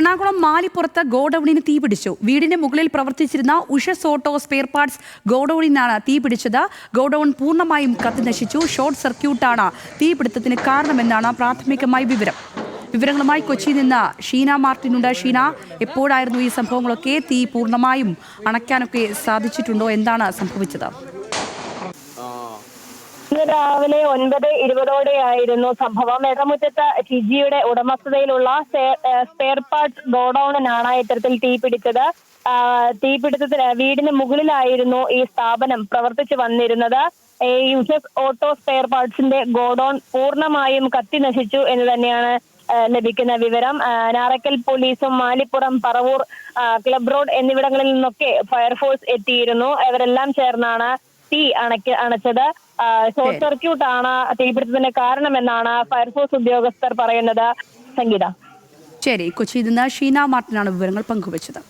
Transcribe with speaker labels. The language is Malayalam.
Speaker 1: എറണാകുളം മാലിപ്പുറത്ത് ഗോഡൌണിന് തീപിടിച്ചു വീടിന്റെ മുകളിൽ പ്രവർത്തിച്ചിരുന്ന ഉഷസ് ഓട്ടോ സ്പെയർ പാർട്സ് ഗോഡൌണിനാണ് തീപിടിച്ചത് ഗോഡൌൺ പൂർണമായും കത്തിനശിച്ചു. ഷോർട്ട് സർക്യൂട്ടാണ് തീപിടുത്തത്തിന് കാരണമെന്നാണ് പ്രാഥമികമായി വിവരം. വിവരങ്ങളുമായി കൊച്ചിയിൽ നിന്ന് ഷീന മാർട്ടിൻ ഉണ്ട് ഷീന എപ്പോഴായിരുന്നു ഈ സംഭവങ്ങളൊക്കെ? തീ പൂർണമായും അണയ്ക്കാനൊക്കെ സാധിച്ചിട്ടുണ്ടോ? എന്താണ് സംഭവിച്ചത്?
Speaker 2: ഇന്ന് രാവിലെ ഒൻപത് ഇരുപതോടെയായിരുന്നു സംഭവം. എടമുറ്റത്ത് ടിജിയുടെ ഉടമസ്ഥതയിലുള്ള സ്പെയർ പാർട്സ് ഗോഡൌണിനാണ് ഇത്തരത്തിൽ തീ പിടിച്ചത്. തീപിടുത്തത്തിന് വീടിന് മുകളിലായിരുന്നു ഈ സ്ഥാപനം പ്രവർത്തിച്ചു വന്നിരുന്നത്. യുസഫ് ഓട്ടോ സ്പെയർ പാർട്സിന്റെ ഗോഡൌൺ പൂർണമായും കത്തി നശിച്ചു എന്ന് തന്നെയാണ് ലഭിക്കുന്ന വിവരം. നാറക്കൽ പോലീസും മാലിപ്പുറം പറവൂർ ക്ലബ് റോഡ് എന്നിവിടങ്ങളിൽ നിന്നൊക്കെ ഫയർഫോഴ്സ് എത്തിയിരുന്നു. ഇവരെല്ലാം ചേർന്നാണ് തീ അണക്ക അണച്ചത്. ഷോർട്ട് സർക്യൂട്ട് ആണ് തീപിടുത്തത്തിന് കാരണമെന്നാണ് ഫയർഫോഴ്സ് ഉദ്യോഗസ്ഥർ പറയുന്നത്. സംഗീത.
Speaker 1: ശരി കൊച്ചിയിൽ നിന്ന് ഷീന മാർട്ടിനാണ് വിവരങ്ങൾ പങ്കുവച്ചത്.